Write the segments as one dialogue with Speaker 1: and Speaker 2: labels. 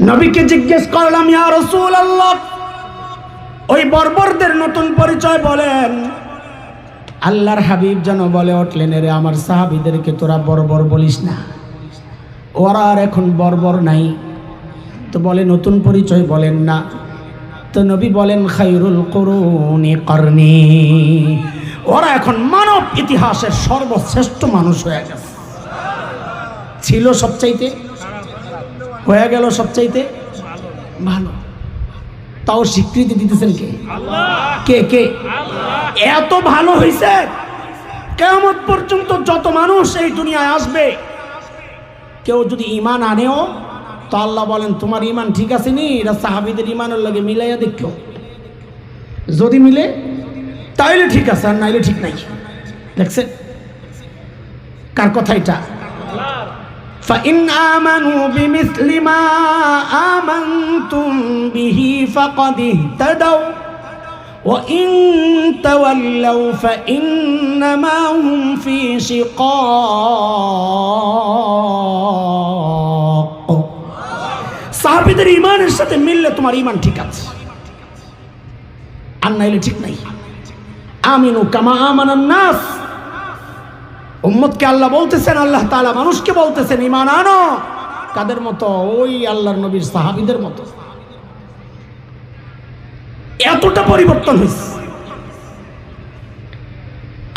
Speaker 1: নবীকে জিজ্ঞেস করলাম, ইয়া রসুল আল্লাহ ওই বর্বরদের নতুন পরিচয় বলেন। আল্লাহর হাবিব যেন বলে উঠলেন রে আমার সাহাবিদেরকে তোরা বর্বর বলিস না। ওরা আর এখন বর্বর নাই। তো বলে, নতুন পরিচয় বলেন না। তো নবী বলেন খাইরুল করুনি করনি। ওরা এখন মানব ইতিহাসের সর্বশ্রেষ্ঠ মানুষ হয়ে গেছে। ছিল সবচাইতে হয়ে গেল সবচাইতে? ভালো। তাও স্বীকৃতি দিতেছেন কে? কে কে? এত ভালো হয়েছে কেমন পর্যন্ত যত মানুষ এই দুনিয়ায় আসবে কেউ যদি ইমান আনেও তো আল্লাহ বলেন তোমার ইমান ঠিক আছে নি? এটা সাহাবিদের ইমানের লাগে মিলাইয়া দেখো। যদি মিলে তাইলে ঠিক আছে আর নাইলে ঠিক নাই। দেখছেন? কার কথা এটা? فإن آمنوا بمثل ما آمنتم به فقد اهتدوا وإن تولوا فإنما هم في شقاق সাহাবিদের ইমানের সাথে মিললে তোমার ইমান ঠিক আছে আর নাইলে ঠিক নাই আমিনু কামা আমানান নাস উম্মতকে আল্লাহ বলতেছেন, আল্লাহ তাআলা মানুষকে বলতেছেন ইমান আনো। কাদের মতো? ওই আল্লাহর নবীর সাহাবিদের মতো। এতটা পরিবর্তন হয়েছে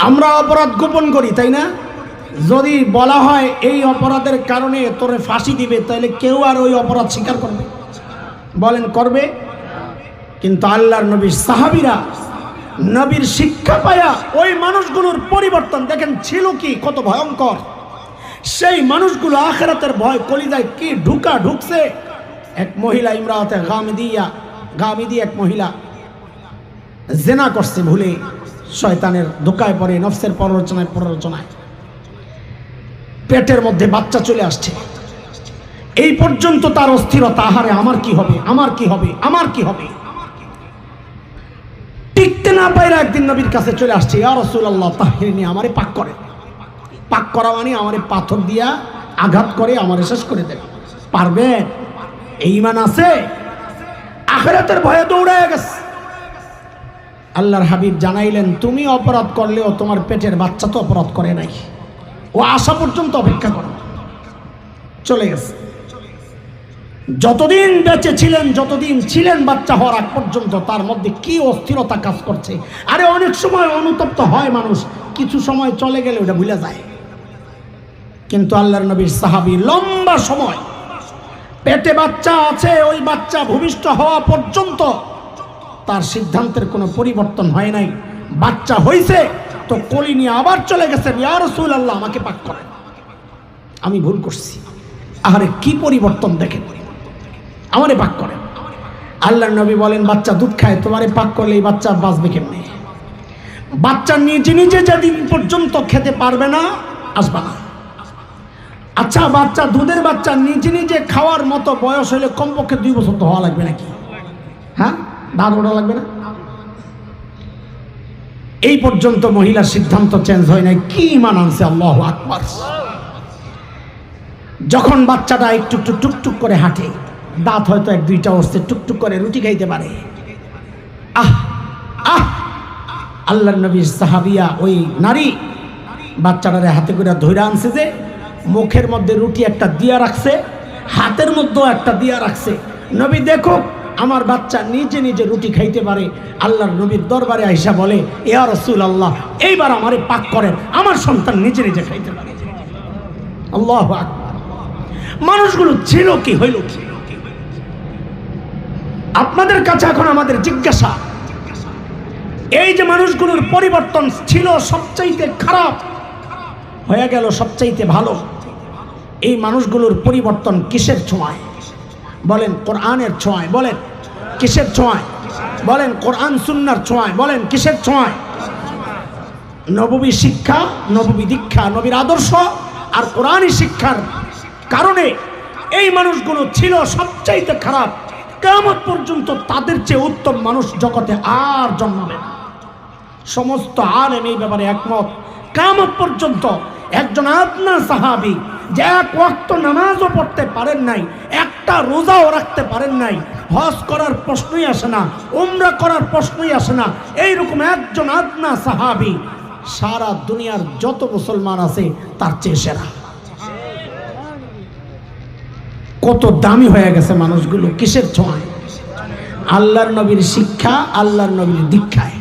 Speaker 1: আমরা অপরাধ গোপন করি, তাই না? যদি বলা হয় এই অপরাধের কারণে তোরে ফাঁসি দিবে, তাহলে কেউ আর ওই অপরাধ স্বীকার করবে। বলেন, করবে? কিন্তু আল্লাহর নবীর সাহাবিরা নবীর শিক্ষা পায়া ওই মানুষগুলোর পরিবর্তন, দেখেন ছিল কি, কত ভয়ঙ্কর। সেই মানুষগুলো আখেরাতের ভয়, কলিজায় কি ঢুকা ঢুকছে? এক মহিলা ইমরাতে গামিদিয়া গামিদি এক মহিলা জেনা করছে ভুলে, শয়তানের ধোকায় পড়ে, নফসের পররচনায় পররচনায়। পেটের মধ্যে বাচ্চা চলে আসছে। এই পর্যন্ত তার অস্থিরতা, আহারে, আমার কি হবে, আমার কি হবে, আমার কি হবে? না পাইরা একদিন নবীর কাছে চলে আসছে, ইয়া রাসূলুল্লাহ, তাহির নিয়ে আমারে পাক করে। পাক করা মানে আমারে পাথর দিয়া আঘাত করে, আমারে শেষ করে দেবে। পারবে? এই ইমান আছে? আখেরাতের ভয়ে দৌড়ায় গেছে। আল্লাহর হাবিব জানাইলেন, তুমি অপরাধ করলেও তোমার পেটের বাচ্চা তো অপরাধ করে নাই। ও আসা পর্যন্ত অপেক্ষা করো। চলে গেছে। যতদিন বেঁচে ছিলেন, যতদিন ছিলেন বাচ্চা হওয়ার আগ পর্যন্ত, তার মধ্যে কি অস্থিরতা কাজ করছে? আরে অনেক সময় অনুতপ্ত হয় মানুষ, কিছু সময় চলে গেলে ওটা ভুলে যায়। কিন্তু আল্লাহর নবীর সাহাবি লম্বা সময়, পেটে বাচ্চা আছে, ওই বাচ্চা ভূমিষ্ঠ হওয়া পর্যন্ত তার সিদ্ধান্তের কোনো পরিবর্তন হয় নাই। বাচ্চা হয়েছে তো কলি নিয়ে আবার চলে গেছে, ইয়া রসুল আল্লাহ আমাকে পাক করেন। আমি ভুল করছি। আরে কি পরিবর্তন দেখেন? আমারে পাক করেন আল্লাহ নবী বলেন, বাচ্চা দুধ খায়, তোমারে পাক করলে এই বাচ্চা বাঁচবে কেমনে? বাচ্চা নিজে নিজে যেদিন পর্যন্ত খেতে পারবে না, আসবা না। আচ্ছা বাচ্চা, দুধের বাচ্চা নিজে নিজে খাওয়ার মতো বয়স হলে কমপক্ষে দুই বছর তো হওয়া লাগবে নাকি? হ্যাঁ? দাঁত ওটা লাগবে না? এই পর্যন্ত মহিলার সিদ্ধান্ত চেঞ্জ হয় নাই। কি ইমান আনছে আল্লাহ আকবার। যখন বাচ্চাটা একটু একটু টুকটুক করে হাঁটে দাঁত হয়তো এক দুইটা উঠছে, টুকটুক করে রুটি খাইতে পারে। আহ আহ আল্লাহ নবী সাহাবিয়া ওই নারী বাচ্চাটারে হাতে করে ধৈরা আনছে যে মুখের মধ্যে রুটি একটা দিয়া রাখছে, হাতের মধ্যেও একটা দিয়া রাখছে। নবী, দেখো, আমার বাচ্চা নিজে নিজে রুটি খাইতে পারে। আল্লাহর নবীর দরবারে আইসা বলে এয়া রসুল আল্লাহ এইবার আমারে পাক করেন, আমার সন্তান নিজে নিজে খাইতে পারে। আল্লাহ। মানুষগুলো ছিল কি, হইল কি? আপনাদের কাছে এখন আমাদের জিজ্ঞাসা। এই যে মানুষগুলোর পরিবর্তন ছিল সবচাইতে খারাপ, হয়ে গেল সবচাইতে ভালো। এই মানুষগুলোর পরিবর্তন কিসের ছোঁয়ায়? বলেন কোরআনের ছোঁয়ায়, বলেন কিসের ছোঁয়ায়? বলেন কোরআন সুন্নার ছোঁয়ায়, বলেন কিসের ছোঁয়ায়? নববী শিক্ষা, নববী দীক্ষা, নবীর আদর্শ আর কোরআনই শিক্ষার কারণে এই মানুষগুলো ছিল সবচাইতে খারাপ। কেমন পর্যন্ত তাদের চেয়ে উত্তম মানুষ জগতে আর জন্মাবে না। সমস্ত আলেম এই ব্যাপারে একমত। কেমন পর্যন্ত একজন আপনার সাহাবি যে এক ওয়াক্ত নামাজও পড়তে পারেন নাই, একটা রোজাও রাখতে পারেন নাই, হজ করার প্রশ্নই আসে না, উমরা করার প্রশ্নই আসে না। এইরকম একজন আদনা সাহাবি সারা দুনিয়ার যত মুসলমান আছে তার চেয়ে সেরা। কত দামি হয়ে গেছে মানুষগুলো কিসের ছোঁয়ায়? আল্লাহর নবীর শিক্ষা আল্লাহর নবীর দীক্ষায়।